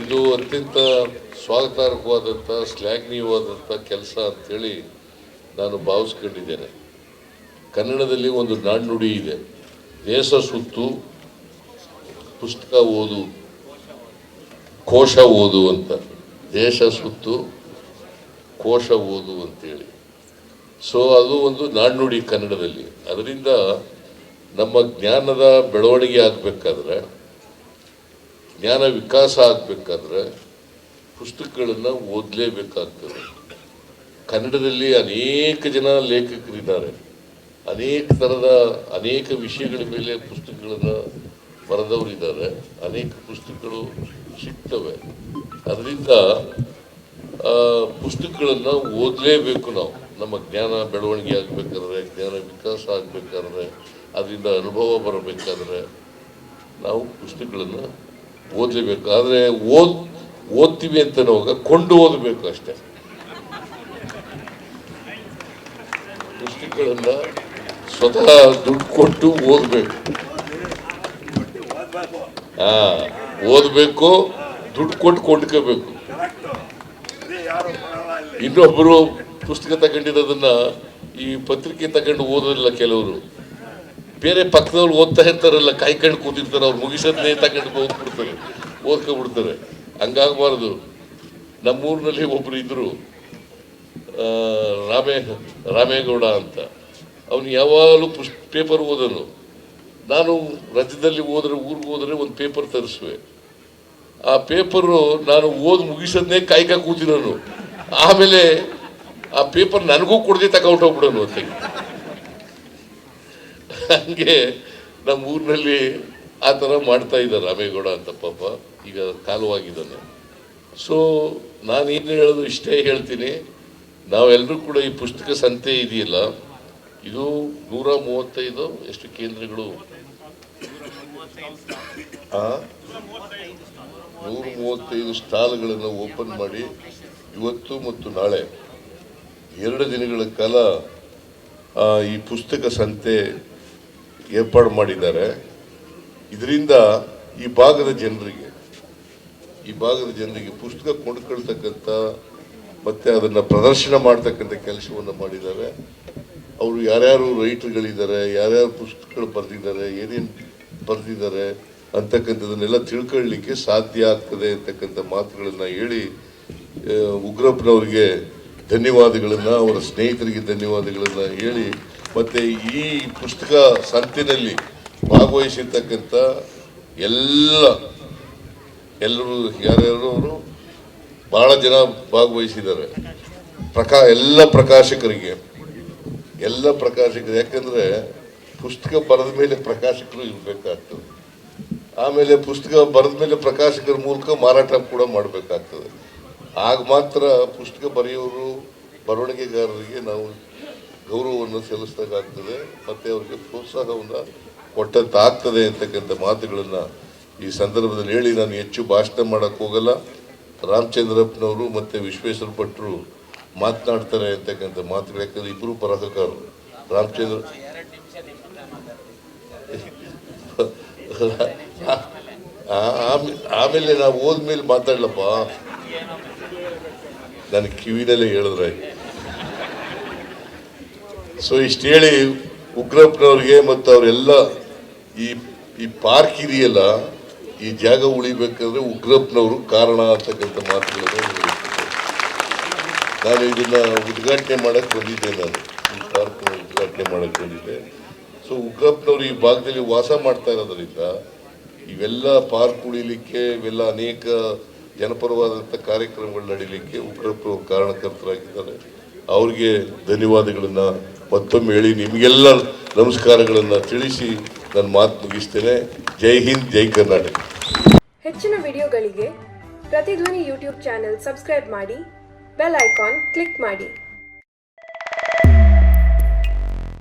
ಇದು ಅತ್ಯಂತ ಸ್ವಾಗತಾರ್ಹವಾದಂಥ, ಶ್ಲಾಘನೀಯವಾದಂಥ ಕೆಲಸ ಅಂಥೇಳಿ ನಾನು ಭಾವಿಸ್ಕೊಂಡಿದ್ದೇನೆ. ಕನ್ನಡದಲ್ಲಿ ಒಂದು ನಾಣ್ಣುಡಿ ಇದೆ. ದೇಶ ಸುತ್ತು, ಪುಸ್ತಕ ಓದು, ಕೋಶ ಓದು ಅಂತ. ದೇಶ ಸುತ್ತು, ಕೋಶ ಓದು ಅಂತೇಳಿ. ಸೊ ಅದು ಒಂದು ನಾಣ್ಣುಡಿ ಕನ್ನಡದಲ್ಲಿ. ಅದರಿಂದ ನಮ್ಮ ಜ್ಞಾನದ ಬೆಳವಣಿಗೆ ಆಗಬೇಕಾದ್ರೆ ಜ್ಞಾನ ವಿಕಾಸ ಆಗಬೇಕಾದ್ರೆ ಪುಸ್ತಕಗಳನ್ನು ಓದಲೇಬೇಕಾಗ್ತದೆ. ಕನ್ನಡದಲ್ಲಿ ಅನೇಕ ಜನ ಲೇಖಕರಿದ್ದಾರೆ. ಅನೇಕ ಥರದ ಅನೇಕ ವಿಷಯಗಳ ಮೇಲೆ ಪುಸ್ತಕಗಳನ್ನು ಬರೆದವರಿದ್ದಾರೆ. ಅನೇಕ ಪುಸ್ತಕಗಳು ಸಿಗ್ತವೆ. ಅದರಿಂದ ಪುಸ್ತಕಗಳನ್ನು ಓದಲೇಬೇಕು ನಾವು. ನಮ್ಮ ಜ್ಞಾನ ಬೆಳವಣಿಗೆ ಆಗಬೇಕಾದ್ರೆ, ಜ್ಞಾನ ವಿಕಾಸ ಆಗಬೇಕಾದ್ರೆ, ಅದರಿಂದ ಅನುಭವ ಬರಬೇಕಾದ್ರೆ ನಾವು ಪುಸ್ತಕಗಳನ್ನು ಓದಲೇಬೇಕು. ಆದರೆ ಓದ್, ಓದ್ತೀವಿ ಅಂತ ನಾವು ಕೊಂಡು ಓದಬೇಕು ಅಷ್ಟೇ. ಪುಸ್ತಕಗಳನ್ನು ಸ್ವತಃ ದುಡ್ಡು ಕೊಟ್ಟು ಓದಬೇಕು. ಹಾ, ಓದಬೇಕು, ದುಡ್ಡು ಕೊಟ್ಟು ಕೊಂಡ್ಕೋಬೇಕು. ಇನ್ನೊಬ್ಬರು ಪುಸ್ತಕ ತಗೊಂಡಿರೋದನ್ನ ಈ ಪತ್ರಿಕೆ ತಗೊಂಡು ಓದೋದಿಲ್ಲ ಕೆಲವರು. ಬೇರೆ ಪಕ್ಕದವ್ರು ಓದ್ತಾ ಇರ್ತಾರಲ್ಲ ಕಾಯ್ಕೊಂಡು ಕೂತಿರ್ತಾರೆ, ಅವ್ರು ಮುಗಿಸೋದನ್ನೇ ತಗೊಂಡು ಓದ್ಬಿಡ್ತಾರೆ ಓದ್ಕೊಬಿಡ್ತಾರೆ ಹಂಗಾಗಬಾರ್ದು. ನಮ್ಮೂರಿನಲ್ಲಿ ಒಬ್ಬರು ಇದ್ದರು ರಾಮೇ, ರಾಮೇಗೌಡ ಅಂತ. ಅವನು ಯಾವಾಗಲೂ ಪುಸ್ ಪೇಪರ್ ಓದೋನು. ನಾನು ರಜದಲ್ಲಿ ಹೋದ್ರೆ, ಊರಿಗೆ ಹೋದ್ರೆ ಒಂದು ಪೇಪರ್ ತರಿಸುವೆ. ಆ ಪೇಪರು ನಾನು ಓದಿ ಮುಗಿಸೋದನ್ನೇ ಕಾಯ್ಕ ಕೂತಿರೋನು. ಆಮೇಲೆ ಆ ಪೇಪರ್ ನನಗೂ ಕೊಡದೆ ತಗೊಂಡೋಗ್ಬಿಡೋನು ಅಂತ ಹಂಗೆ ನಮ್ಮ ಊರಿನಲ್ಲಿ ಆ ಥರ ಮಾಡ್ತಾ ಇದ್ದಾರೆ ರಾಮೇಗೌಡ ಅಂತ ಪಾಪ. ಈಗ ಕಾಲವಾಗಿದ್ದಾನೆ. ಸೊ ಏನು ಹೇಳೋದು ಇಷ್ಟೇ ಹೇಳ್ತೀನಿ. ನಾವೆಲ್ಲರೂ ಕೂಡ ಈ ಪುಸ್ತಕ ಸಂತೆ ಇದೆಯಲ್ಲ, ಇದು ನೂರ ಮೂವತ್ತೈದು ಎಷ್ಟು ಕೇಂದ್ರಗಳು? ನೂರ ಮೂವತ್ತೈದು ಸ್ಟಾಲ್ಗಳನ್ನು ಓಪನ್ ಮಾಡಿ ಇವತ್ತು ಮತ್ತು ನಾಳೆ. ಎರಡು ದಿನಗಳ ಕಾಲ ಈ ಪುಸ್ತಕ ಸಂತೆ ಏರ್ಪಾಡು ಮಾಡಿದ್ದಾರೆ. ಇದರಿಂದ ಈ ಭಾಗದ ಜನರಿಗೆ, ಈ ಭಾಗದ ಜನರಿಗೆ ಪುಸ್ತಕ ಕೊಂಡ್ಕೊಳ್ತಕ್ಕಂಥ ಮತ್ತು ಅದನ್ನು ಪ್ರದರ್ಶನ ಮಾಡ್ತಕ್ಕಂಥ ಕೆಲಸವನ್ನು ಮಾಡಿದ್ದಾರೆ. ಅವರು ಯಾರ್ಯಾರು ರೈಟರ್ಗಳಿದ್ದಾರೆ, ಯಾರ್ಯಾರು ಪುಸ್ತಕಗಳು ಬರೆದಿದ್ದಾರೆ, ಏನೇನು ಬರೆದಿದ್ದಾರೆ ಅಂತಕ್ಕಂಥದನ್ನೆಲ್ಲ ತಿಳ್ಕೊಳ್ಳಿಕ್ಕೆ ಸಾಧ್ಯ ಆಗ್ತದೆ ಅಂತಕ್ಕಂಥ ಮಾತುಗಳನ್ನು ಹೇಳಿ ಉಗ್ರಪ್ಪನವರಿಗೆ ಧನ್ಯವಾದಗಳನ್ನ, ಅವರ ಸ್ನೇಹಿತರಿಗೆ ಧನ್ಯವಾದಗಳನ್ನು ಹೇಳಿ ಮತ್ತೆ ಈ ಪುಸ್ತಕ ಸಂತಿನಲ್ಲಿ ಭಾಗವಹಿಸಿರ್ತಕ್ಕಂಥ ಎಲ್ಲ ಎಲ್ಲರೂ ಯಾರ್ಯಾರು ಭಾಳ ಜನ ಭಾಗವಹಿಸಿದ್ದಾರೆ. ಪ್ರಕಾ ಎಲ್ಲ ಪ್ರಕಾಶಕರಿಗೆ, ಎಲ್ಲ ಪ್ರಕಾಶಕರು ಯಾಕಂದರೆ ಪುಸ್ತಕ ಬರೆದ ಮೇಲೆ ಪ್ರಕಾಶಕರು ಇರಬೇಕಾಗ್ತದೆ. ಆಮೇಲೆ ಪುಸ್ತಕ ಬರೆದ ಮೇಲೆ ಪ್ರಕಾಶಕರ ಮೂಲಕ ಮಾರಾಟ ಕೂಡ ಮಾಡಬೇಕಾಗ್ತದೆ. ಆಗ ಮಾತ್ರ ಪುಸ್ತಕ ಬರೆಯೋರು, ಬರವಣಿಗೆಗಾರರಿಗೆ ನಾವು ಗೌರವವನ್ನು ಸಲ್ಲಿಸ್ದಾಗ್ತದೆ ಮತ್ತೆ ಅವರಿಗೆ ಪ್ರೋತ್ಸಾಹವನ್ನು ಕೊಟ್ಟಂತಾಗ್ತದೆ ಅಂತಕ್ಕಂಥ ಮಾತುಗಳನ್ನು ಈ ಸಂದರ್ಭದಲ್ಲಿ ಹೇಳಿ ನಾನು ಹೆಚ್ಚು ಭಾಷಣ ಮಾಡೋಕ್ಕೆ ಹೋಗಲ್ಲ. ರಾಮಚಂದ್ರಪ್ಪನವರು ಮತ್ತು ವಿಶ್ವೇಶ್ವರ ಭಟ್ರು ಮಾತನಾಡ್ತಾರೆ ಅಂತಕ್ಕಂಥ ಮಾತುಗಳು, ಯಾಕಂದರೆ ಇಬ್ಬರು ಬರಹಕಾರರು ರಾಮಚಂದ್ರ ಆ- ಆಮೇ- ಆಮೇಲೆ ನಾವು ಹೋದ್ಮೇಲೆ ಮಾತಾಡ್ಲಪ್ಪ. ನನ್ನ ಕಿವಿನಲ್ಲೇ ಹೇಳಿದ್ರೆ ಸೊ ಇಷ್ಟು ಹೇಳಿ ಉಗ್ರಪ್ಪನವ್ರಿಗೆ ಮತ್ತು ಅವರೆಲ್ಲ ಈ ಈ ಪಾರ್ಕ್ ಇದೆಯಲ್ಲ ಈ ಜಾಗ ಉಳಿಬೇಕಂದ್ರೆ ಉಗ್ರಪ್ಪನವರು ಕಾರಣ ಅಂತಕ್ಕಂಥ ಮಾತುಗಳನ್ನು. ನಾನು ಇದನ್ನು ಉದ್ಘಾಟನೆ ಮಾಡೋಕ್ಕೆ ಬಂದಿದ್ದೆ ನಾನು. ಈ ಪಾರ್ಕ್ನ ಉದ್ಘಾಟನೆ ಮಾಡೋಕ್ಕೆ ಬಂದಿದ್ದೆ. ಸೊ ಉಗ್ರಪ್ಪನವರು ಈ ಭಾಗದಲ್ಲಿ ವಾಸ ಮಾಡ್ತಾ ಇರೋದ್ರಿಂದ ಇವೆಲ್ಲ ಪಾರ್ಕ್ ಉಳಿಲಿಕ್ಕೆ, ಇವೆಲ್ಲ ಅನೇಕ ಜನಪರವಾದಂಥ ಕಾರ್ಯಕ್ರಮಗಳು ನಡೀಲಿಕ್ಕೆ ಉಗ್ರಪ್ಪನವರು ಕಾರಣಕರ್ತರಾಗಿದ್ದಾರೆ. ಅವ್ರಿಗೆ ಧನ್ಯವಾದಗಳನ್ನ ಮತ್ತೊಮ್ಮೆ ಹೇಳಿ ನಿಮಗೆಲ್ಲ ನಮಸ್ಕಾರಗಳನ್ನು ತಿಳಿಸಿ ನನ್ನ ಮಾತು ಮುಗಿಸ್ತೇನೆ. ಜೈ ಹಿಂದ್, ಜೈ ಕರ್ನಾಟಕ. ಹೆಚ್ಚಿನ ವಿಡಿಯೋಗಳಿಗೆ ಪ್ರತಿಧ್ವನಿ ಯೂಟ್ಯೂಬ್ ಚಾನೆಲ್ ಸಬ್ಸ್ಕ್ರೈಬ್ ಮಾಡಿ, ಬೆಲ್ ಐಕಾನ್ ಕ್ಲಿಕ್ ಮಾಡಿ.